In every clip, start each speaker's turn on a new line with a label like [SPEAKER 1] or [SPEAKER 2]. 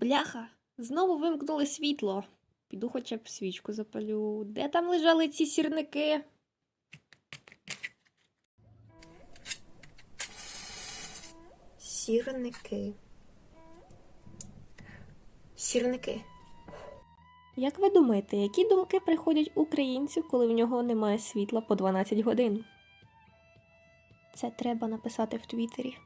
[SPEAKER 1] Бляха, знову вимкнули світло. Піду хоча б свічку запалю. Де там лежали ці сірники? Сірники. Сірники. Як ви думаєте, які думки приходять українцю, коли в нього немає світла по 12 годин? Це треба написати в Твіттері.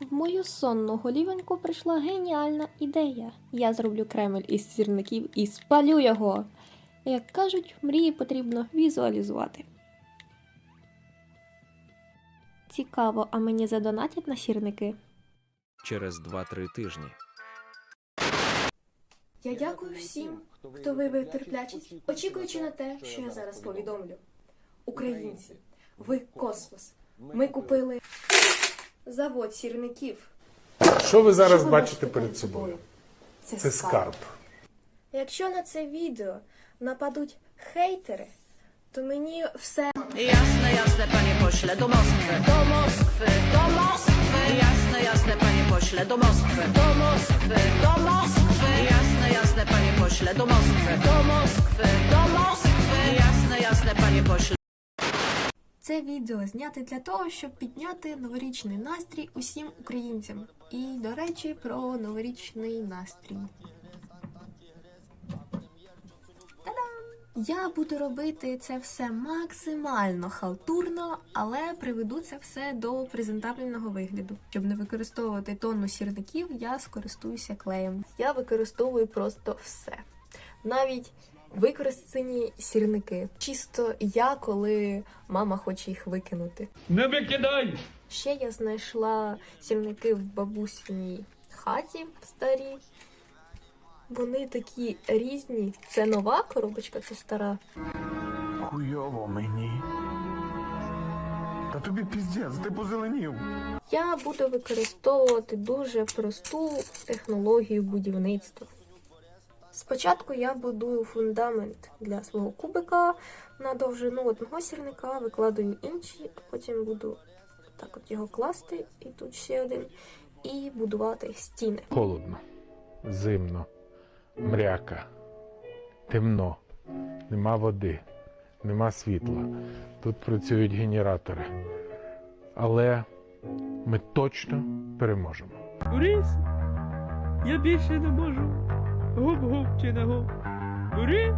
[SPEAKER 1] В мою сонну голівеньку прийшла геніальна ідея. Я зроблю кремль із сірників і спалю його. Як кажуть, мрії потрібно візуалізувати. Цікаво, а мені задонатять на сірники?
[SPEAKER 2] через 2-3 тижні.
[SPEAKER 3] Я дякую всім, хто виявив терплячість, очікуючи на те, що я зараз повідомлю. Українці, ви космос. Ми купили завод сірників.
[SPEAKER 4] Що ви зараз
[SPEAKER 3] Що ви
[SPEAKER 4] бачите перед собою?
[SPEAKER 3] Це,
[SPEAKER 4] Це скарб.
[SPEAKER 3] Якщо на це відео нападуть хейтери, то мені все
[SPEAKER 5] Jasne, jasne, panie pośle, do Moskwy. Do Moskwy, do Moskwy. Jasne, jasne, panie pośle, do Moskwy. Do Moskwy, do Moskwy. Jasne, jasne, panie pośle, do Moskwy. Do Moskwy, do Moskwy. Jasne, jasne, panie pośle.
[SPEAKER 3] Це відео зняте для того, щоб підняти новорічний настрій усім українцям. І, до речі, про новорічний настрій. Я буду робити це все максимально халтурно, але приведу це все до презентабельного вигляду. Щоб не використовувати тонну сірників, я скористуюся клеєм. Я використовую просто все. Навіть використані сірники. Чисто я, коли мама хоче їх викинути.
[SPEAKER 6] Не викидай!
[SPEAKER 3] Ще я знайшла сірники в бабусиній хаті старі. Вони такі різні. Це нова коробочка, це стара.
[SPEAKER 7] Хуйово мені. Та тобі піздець, ти позеленів.
[SPEAKER 3] Я буду використовувати дуже просту технологію будівництва. Спочатку я будую фундамент для свого кубика на довжину одного сірника, викладаю інші, а потім буду так от його класти, і тут ще один, і будувати стіни.
[SPEAKER 4] Холодно, зимно, мряка, темно, нема води, нема світла. Тут працюють генератори. Але ми точно переможемо.
[SPEAKER 6] Борис, я більше не можу. Гоп-гоп чи не гоп. Борис?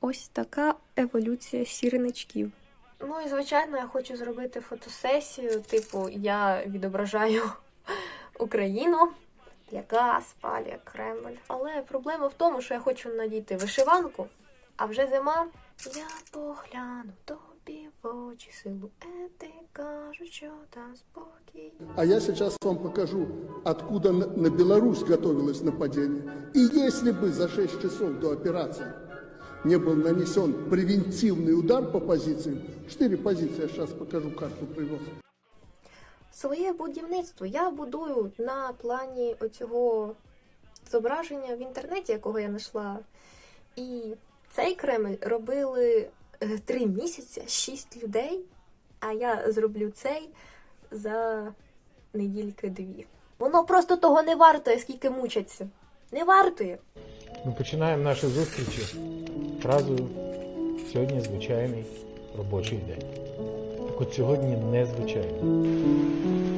[SPEAKER 1] Ось така еволюція сірничків.
[SPEAKER 3] Ну і звичайно, я хочу зробити фотосесію, типу, я відображаю Україну, яка спалює Кремль. Але проблема в тому, що я хочу надіти вишиванку, а вже зима. Я погляну в очі силуети, кажуть, що там спокій.
[SPEAKER 8] А я сейчас вам покажу, откуда на на Беларусь готовилось нападение. И если бы за 6 часов до операции не был нанесен превентивный удар по позициям, четыре позиции, я сейчас покажу карту привез.
[SPEAKER 3] Своє будівництво я будую на плані оцього зображення в інтернеті, якого я знайшла. І цей Кремль робили е, три місяці, шість людей, а я зроблю цей за недільки дві. Воно просто того не вартує, скільки мучаться. Не вартує.
[SPEAKER 4] Ми починаємо наші зустрічі фразою сьогодні звичайний робочий день. Так от сьогодні незвичайний.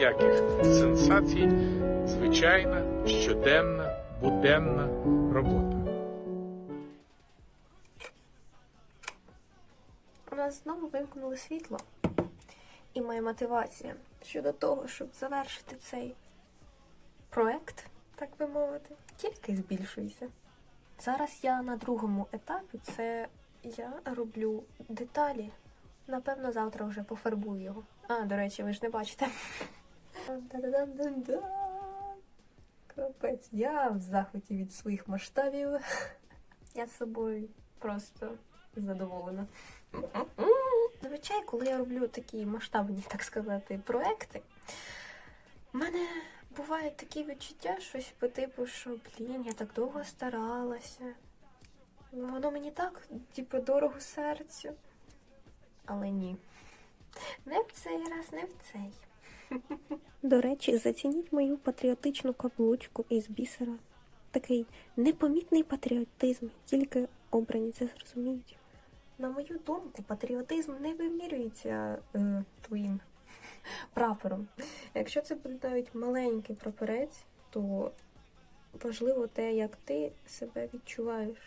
[SPEAKER 4] Ніяких сенсацій. Звичайна, щоденна, буденна робота.
[SPEAKER 3] У нас знову вимкнули світло. І моя мотивація щодо того, щоб завершити цей проект, так би мовити, тільки збільшується. Зараз я на другому етапі, це я роблю деталі. Напевно, завтра вже пофарбую його. А, до речі, ви ж не бачите. Капець, я в захваті від своїх масштабів. Я з собою просто задоволена. Зазвичай, коли я роблю такі масштабні, так сказати, проекти, в мене
[SPEAKER 9] буває такі відчуття, щось по типу, що блін, я так довго старалася. Воно мені так, типу, дорого серцю. Але ні. Не в цей раз, не в цей.
[SPEAKER 3] До речі, зацініть мою патріотичну каблучку із бісера. Такий непомітний патріотизм, тільки обрані це зрозуміють.
[SPEAKER 9] На мою думку, патріотизм не вимірюється е, твоїм прапором. Якщо це буде навіть маленький прапорець, то важливо те, як ти себе відчуваєш.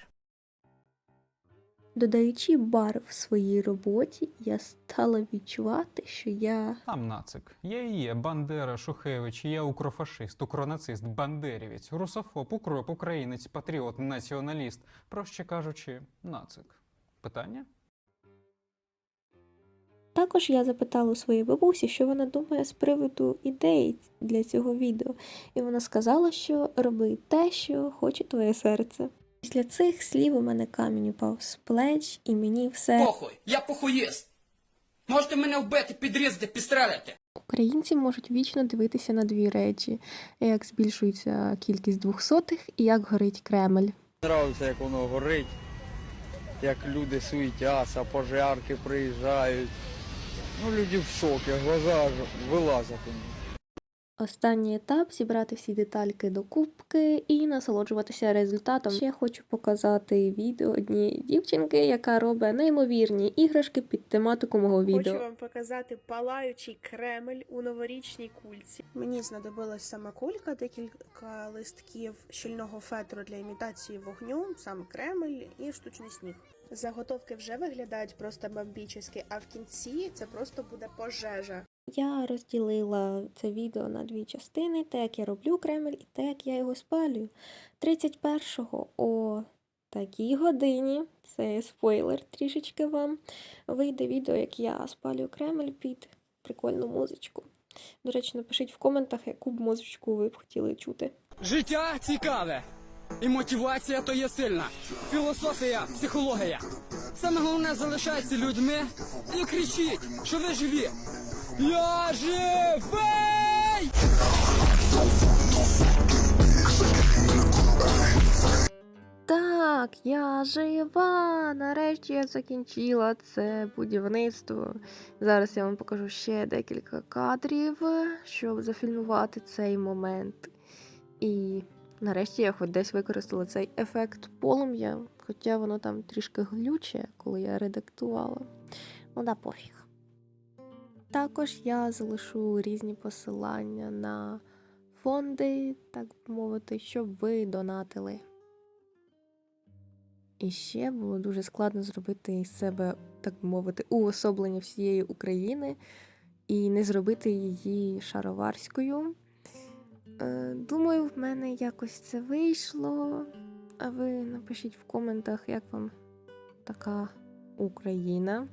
[SPEAKER 3] Додаючи барв в своїй роботі, я стала відчувати, що я
[SPEAKER 10] Сам нацик. Я і є Бандера, Шухевич, я укрофашист, укронацист, бандерівець, русофоб, укроп, українець, патріот, націоналіст. Проще кажучи, нацик. Питання?
[SPEAKER 3] Також я запитала у своєї бабусі, що вона думає з приводу ідей для цього відео, і вона сказала, що роби те, що хоче твоє серце. Після цих слів у мене камінь упав з плеч, і мені все
[SPEAKER 11] Похуй, я похуїст. Можете мене вбити, підрізати, підстрелити.
[SPEAKER 3] українці можуть вічно дивитися на дві речі: як збільшується кількість двохсотих і як горить Кремль.
[SPEAKER 12] Нравиться, як воно горить, як люди суетяться, пожарки приїжджають. Ну, люди в шокі, глаза вилазять у них.
[SPEAKER 3] Останній етап зібрати всі детальки до кубки і насолоджуватися результатом. Ще хочу показати відео однієї дівчинки, яка робить неймовірні іграшки під тематику мого відео.
[SPEAKER 13] Хочу вам показати палаючий Кремль у новорічній кульці. Мені знадобилась саме кулька, декілька листків щільного фетру для імітації вогню, сам Кремль і штучний сніг. Заготовки вже виглядають просто бомбічески, а в кінці це просто буде пожежа.
[SPEAKER 3] Я розділила це відео на дві частини: те, як я роблю Кремль, і те, як я його спалюю. 31-го о такій годині, це спойлер трішечки вам, вийде відео, як я спалюю Кремль під прикольну музичку. До речі, напишіть в коментах, яку б музичку ви б хотіли чути.
[SPEAKER 11] Життя цікаве. І мотивація то є сильна. Філософія, психологія. Саме головне залишайтеся людьми і кричіть, що ви живі. Я живий!
[SPEAKER 3] Так, я жива. Нарешті я закінчила це будівництво. Зараз я вам покажу ще декілька кадрів, щоб зафільмувати цей момент. І нарешті я хоч десь використала цей ефект полум'я, хоча воно там трішки глюче, коли я редактувала. Ну да пофіг. Також я залишу різні посилання на фонди, так би мовити, щоб ви донатили. І ще було дуже складно зробити із себе, так би мовити, уособлення всієї України і не зробити її шароварською. Е, Думаю, в мене якось це вийшло. А ви напишіть в коментах, як вам така Україна.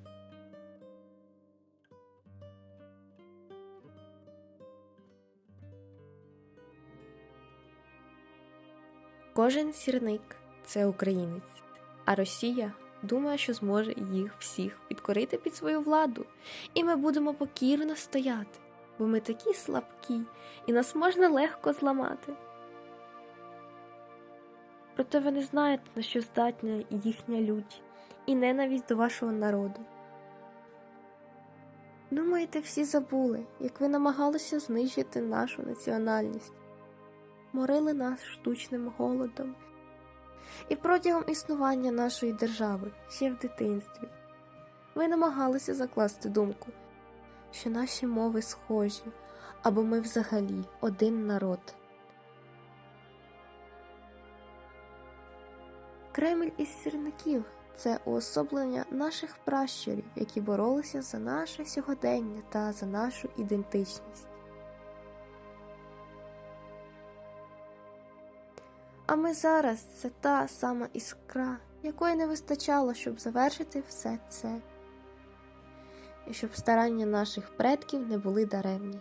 [SPEAKER 3] Кожен сірник це українець, а Росія думає, що зможе їх всіх підкорити під свою владу, і ми будемо покірно стояти, бо ми такі слабкі, і нас можна легко зламати. Проте ви не знаєте, на що здатна їхня лють і ненависть до вашого народу. Думаєте, всі забули, як ви намагалися знищити нашу національність, морили нас штучним голодом. І протягом існування нашої держави, ще в дитинстві, ви намагалися закласти думку, що наші мови схожі, або ми взагалі один народ. Кремль із сірників це уособлення наших пращурів, які боролися за наше сьогодення та за нашу ідентичність. А ми зараз це та сама іскра, якої не вистачало, щоб завершити все це, і щоб старання наших предків не були даремні.